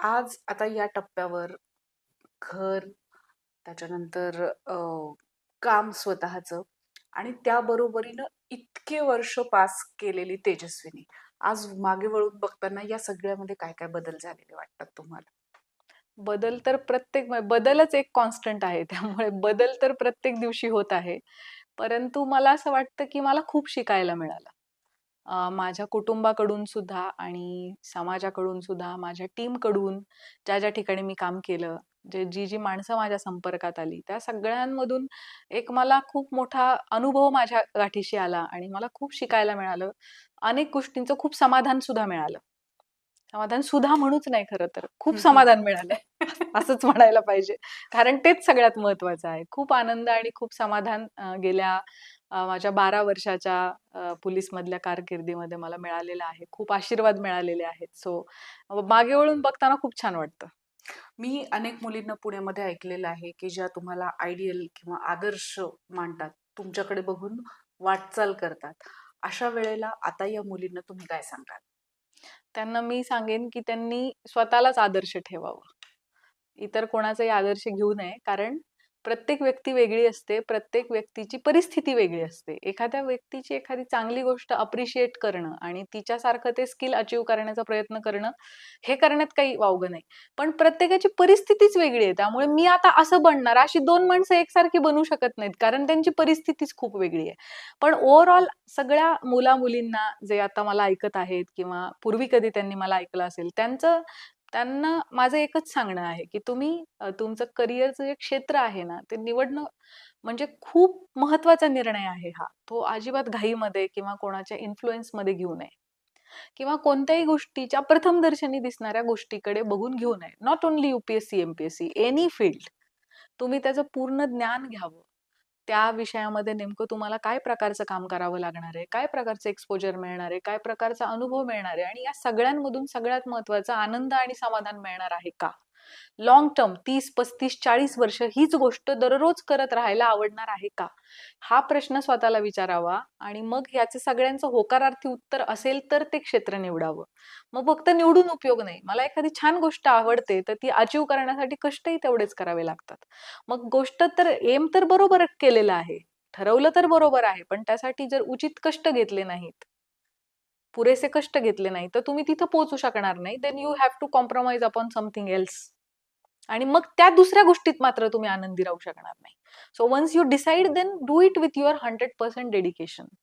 आज आता या टप्प्यावर घर, त्याच्यानंतर अ, काम स्वतःचं आणि त्याबरोबरीनं इतके वर्ष पास केलेली तेजस्विनी. आज मागे वळून बघताना या सगळ्यामध्ये काय-काय बदल झालेले वाटतात तुम्हाला? बदल तर प्रत्येक म बदलच एक कॉन्स्टंट आहे. त्यामुळे बदल तर प्रत्येक दिवशी होत आहे. परंतु मला असं वाटतं, की मला खूप शिकायला मिळालं. माझ्या कुटुंबाकडून सुद्धा आणि समाजाकडून सुद्धा, माझ्या टीमकडून, ज्या-ज्या ठिकाणी मी काम केलं, जे जी-जी माणसं माझ्या संपर्कात आली, त्या सगळ्यांमधून एक मला खूप मोठा अनुभव माझ्या गाठीशी आला आणि मला खूप शिकायला मिळालं. अनेक गोष्टींचं खूप समाधान सुद्धा मिळालं. समाधान सुद्धा म्हणूच नाही खरं तर. खूप. समाधान मिळालं. असंच म्हणायला पाहिजे. कारण तेच सगळ्यात महत्त्वाचं आहे. खूप आनंद आणि खूप समाधान गेल्या माझ्या 12 वर्षाच्या अ, पोलिसमधल्या कारकिर्दीमध्ये मला मिळालेलं आहे. खूप आशीर्वाद मिळालेले आहेत. सो मागे वळून बघताना खूप छान वाटतं. मी अनेक मुलींना पुण्यामध्ये ऐकलेलं आहे, की ज्या तुम्हाला आयडियल किंवा आदर्श मानतात. तुमच्याकडे बघून वाटचाल करतात. अशा वेळेला आता या मुलींना तुम्ही काय सांगाल? त्यांना मी सांगेन, की त्यांनी स्वतःलाच आदर्श ठेवावं. इतर कोणाचाही आदर्श घेऊ नये. कारण प्रत्येक व्यक्ती वेगळी असते. प्रत्येक व्यक्तीची परिस्थिती वेगळी असते. एखाद्या व्यक्तीची एखादी चांगली गोष्ट अप्रिशिएट करणं आणि तिच्यासारखं ते स्किल अचीव करण्याचा प्रयत्न करणं, हे करण्यात काही वावगं नाही. पण प्रत्येकाची परिस्थितीच वेगळी आहे. त्यामुळे मी आता असं बनणार, अशी दोन माणसं एकसारखी बनू शकत नाहीत. कारण त्यांची परिस्थितीच खूप वेगळी आहे. पण ओव्हरऑल सगळ्या मुला-मुलींना जे आता मला ऐकत आहेत किंवा पूर्वी कधी त्यांनी मला ऐकलं असेल, त्यांचं त्यांना माझं एकच सांगणं आहे, की तुम्ही तुमचं करिअरचं जे क्षेत्र आहे ना, ते निवडणं म्हणजे खूप महत्त्वाचा निर्णय आहे हा. तो अजिबात घाईमध्ये किंवा कोणाच्या इन्फ्लुएन्समध्ये घेऊ नये. किंवा कोणत्याही गोष्टीच्या प्रथमदर्शनी दिसणाऱ्या गोष्टीकडे बघून घेऊ नये. Not only UPSC MPSC any field. तुम्ही त्याचं पूर्ण ज्ञान घ्यावं. त्या विषयामध्ये नेमकं तुम्हाला काय प्रकारचं काम करावं लागणार आहे, काय प्रकारचं एक्सपोजर मिळणार आहे, काय प्रकारचा अनुभव मिळणार आहे? आणि या सगळ्यांमधून सगळ्यात महत्त्वाचा आनंद आणि समाधान मिळणार आहे का? लॉंग टर्म 30, 35, 40 वर्ष हीच गोष्ट दररोज करत राहायला आवडणार आहे का? हा प्रश्न स्वतःला विचारावा आणि मग ह्याचं सगळ्यांचं होकारार्थी उत्तर असेल तर ते क्षेत्र निवडावं. मग फक्त निवडून उपयोग नाही. मला एखादी छान गोष्ट आवडते, तर ती अचीव करण्यासाठी कष्टही तेवढेच करावे लागतात. मग गोष्ट तर एम तर बरोबर केलेलं आहे. ठरवलं तर बरोबर आहे. पण त्यासाठी जर उचित कष्ट घेतले नाहीत, पुरेसे कष्ट घेतले नाही, तर तुम्ही तिथं पोहोचू शकणार नाही. Then you have to compromise upon something else. आणि मग त्या दुसऱ्या गोष्टीत मात्र तुम्ही आनंदी राहू शकणार नाही. So once you decide then do it with your 100% dedication.